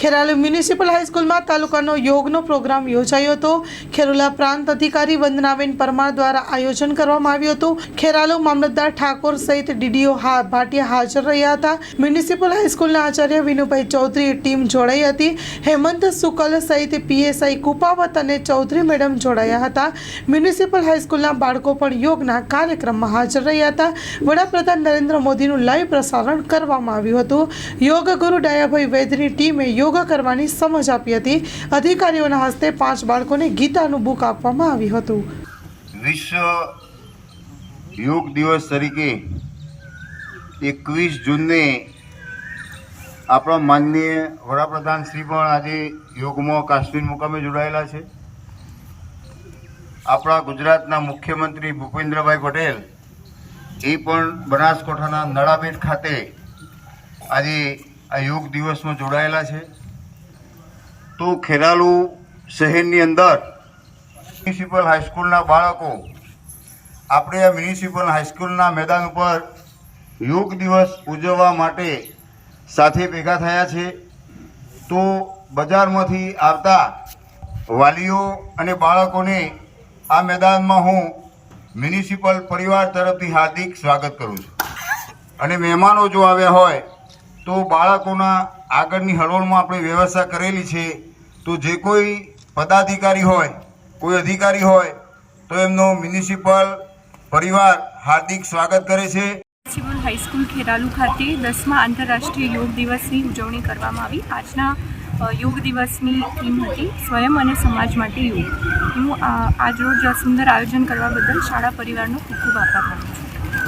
Kheralu municipal હાઈસ્કૂલમાં તાલુકાનો યોગનો programme યોજાયો હતો. ખેરુલા પ્રાંત અધિકારી વંદનાબેન પરમાર દ્વારા આયોજન કરવામાં આવ્યું હતું. ખેરાલુ મામલતદાર ઠાકોર સહિત ડીડીઓ હા, ભાટિયા હાજર રહ્યા હતા. મ્યુનિસિપલ હાઈસ્કૂલના આચાર્ય વિનુભાઈ ચૌધરી ટીમ જોડાઈ હતી. હેમંત શુકલ સહિત પીએસઆઈ કુપાવત અને ચૌધરી મેડમ જોડાયા હતા. મ્યુનિસિપલ હાઈસ્કૂલના બાળકો પણ યોગના કાર્યક્રમમાં હાજર રહ્યા હતા. વડાપ્રધાન નરેન્દ્ર મોદીનું લાઈવ પ્રસારણ કરવામાં આવ્યું હતું. યોગ ગુરુ ડાયાભાઈ વૈદ્યની ટીમે યોગ કરવાની સમજ આપી હતી. અધિકારીઓના હસ્તે પાંચ બાળકોને ગીતાનું બુક આપવામાં આવ્યું હતું. વિશ્વ યોગ દિવસ તરીકે એકવીસ જૂનને આપણા માનનીય વડાપ્રધાન શ્રી પણ આજે યોગમાં કાશ્મીર મુકામે જોડાયેલા છે. આપણા ગુજરાતના મુખ્યમંત્રી ભૂપેન્દ્રભાઈ પટેલ એ પણ બનાસકાંઠાના નળાબેટ ખાતે આજે આ યોગ દિવસમાં જોડાયેલા છે. તો ખેરાલુ શહેરની અંદર મ્યુનિસિપલ હાઈસ્કૂલના બાળકો, આપણે આ મ્યુનિસિપલ હાઈસ્કૂલના મેદાન ઉપર યોગ દિવસ ઉજવવા માટે સાથે ભેગા થયા છે. તો બજારમાંથી આવતા વાલીઓ અને બાળકોને આ મેદાનમાં હું મ્યુનિસિપલ પરિવાર તરફથી હાર્દિક સ્વાગત કરું છું. અને મહેમાનો જો આવ્યા હોય તો બાળકોના આગળની હળવળમાં આપણે વ્યવસ્થા કરેલી છે. તો જે કોઈ પદાધિકારી હોય, કોઈ અધિકારી હોય, તો એમનો મ્યુનિસિપલ પરિવાર હાર્દિક સ્વાગત કરે છે. મ્યુનિસિપલ હાઈસ્કૂલ ખેરાલુ ખાતે દસમા આંતરરાષ્ટ્રીય યોગ દિવસની ઉજવણી કરવામાં આવી. આજના યોગ દિવસની થીમ હતી સ્વયં અને સમાજ માટે યોગ. હું આજરોજ સુંદર આયોજન કરવા બદલ શાળા પરિવારનો ખૂબ ખૂબ આભાર માનું